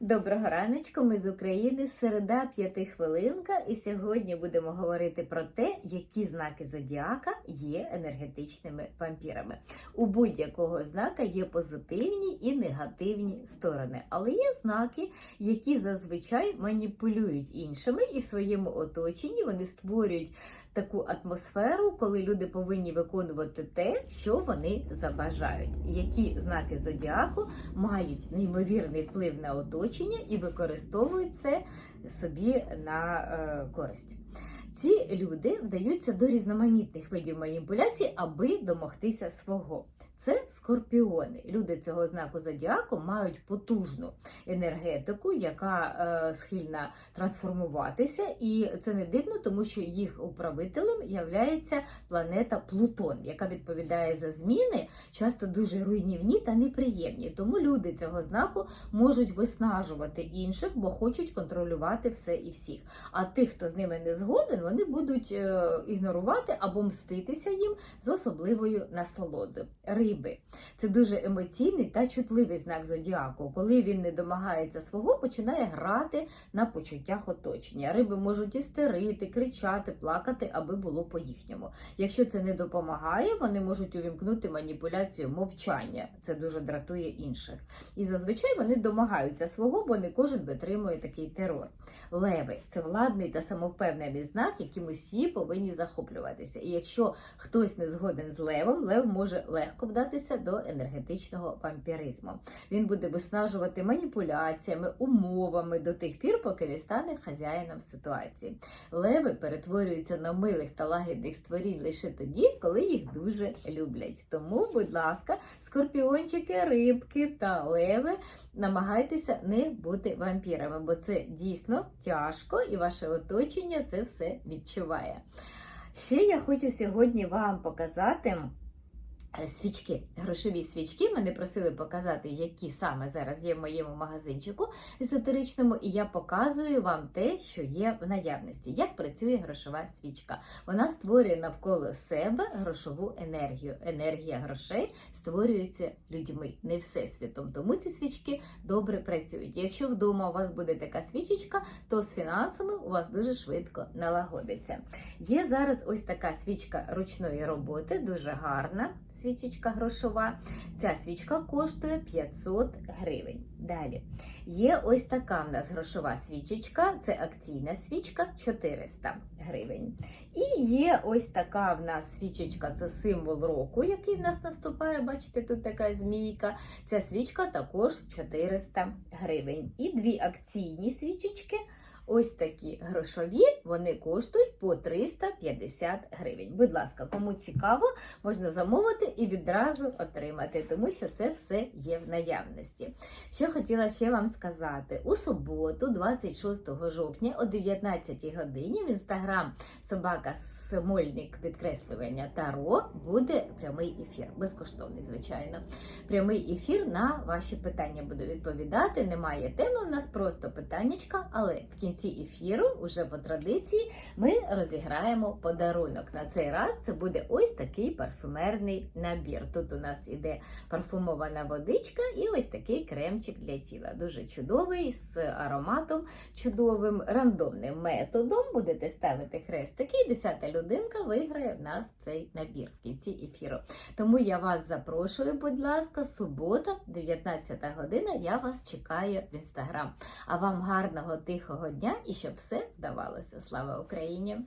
Доброго раночку, ми з України, середа п'ятихвилинка, і сьогодні будемо говорити про те, які знаки зодіака є енергетичними вампірами. У будь-якого знака є позитивні і негативні сторони, але є знаки, які зазвичай маніпулюють іншими, і в своєму оточенні вони створюють таку атмосферу, коли люди повинні виконувати те, що вони забажають. Які знаки зодіаку мають неймовірний вплив на оточення і використовують це собі на е, користь. Ці люди вдаються до різноманітних видів маніпуляцій, аби домогтися свого. Це скорпіони. Люди цього знаку зодіаку мають потужну енергетику, яка е, схильна трансформуватися, і це не дивно, тому що їх управителем являється планета Плутон, яка відповідає за зміни, часто дуже руйнівні та неприємні. Тому люди цього знаку можуть виснажувати інших, бо хочуть контролювати все і всіх. А тих, хто з ними не згоден, вони будуть е, ігнорувати або мститися їм з особливою насолодою. Риби це дуже емоційний та чутливий знак зодіаку. Коли він не домагається свого, починає грати на почуттях оточення. Риби можуть істерити, кричати, плакати, аби було по-їхньому. Якщо це не допомагає, вони можуть увімкнути маніпуляцію мовчання. Це дуже дратує інших. І зазвичай вони домагаються свого, бо не кожен витримує такий терор. Леви це владний та самовпевнений знак, яким усі повинні захоплюватися. І якщо хтось не згоден з левом, лев може легко вдатися до енергетичного вампіризму. Він буде виснажувати маніпуляціями, умовами до тих пір, поки не стане хазяїном ситуації. Леви перетворюються на милих та лагідних створінь лише тоді, коли їх дуже люблять. Тому, будь ласка, скорпіончики, рибки та леви, намагайтеся не бути вампірами, бо це дійсно тяжко, і ваше оточення це все відчуває. Ще я хочу сьогодні вам показати. Е, Свічки, грошові свічки. Мене просили показати, які саме зараз є в моєму магазинчику езотеричному, і я показую вам те, що є в наявності. Як працює грошова свічка? Вона створює навколо себе грошову енергію. Енергія грошей створюється людьми, не всесвітом. Тому ці свічки добре працюють. Якщо вдома у вас буде така свічечка, то з фінансами у вас дуже швидко налагодиться. Є зараз ось така свічка ручної роботи, дуже гарна свічечка грошова. Ця свічка коштує 500 гривень. Далі є ось така в нас грошова свічечка, це акційна свічка 400 гривень. І є ось така в нас свічечка, це символ року, який в нас наступає. Бачите, тут така змійка. Ця свічка також 400 гривень. І дві акційні свічечки. Ось такі грошові, вони коштують по 350 гривень. Будь ласка, кому цікаво, можна замовити і відразу отримати, тому що це все є в наявності. Що хотіла ще вам сказати: у суботу, 26 жовтня, о 19 годині в інстаграм собака Смольник підкреслювання Таро буде прямий ефір. Безкоштовний, звичайно. Прямий ефір на ваші питання буду відповідати. Немає теми, у нас просто питаннячка, але в кінці ефіру, уже по традиції, ми розіграємо подарунок. На цей раз це буде ось такий парфюмерний набір. Тут у нас іде парфумована водичка і ось такий кремчик для тіла. Дуже чудовий, з ароматом чудовим, рандомним методом. Будете ставити хрестики, і десята людинка виграє в нас цей набір в кінці ефіру. Тому я вас запрошую, будь ласка, субота, 19 година. Я вас чекаю в інстаграм. А вам гарного тихого дня і щоб все вдавалося. Слава Україні!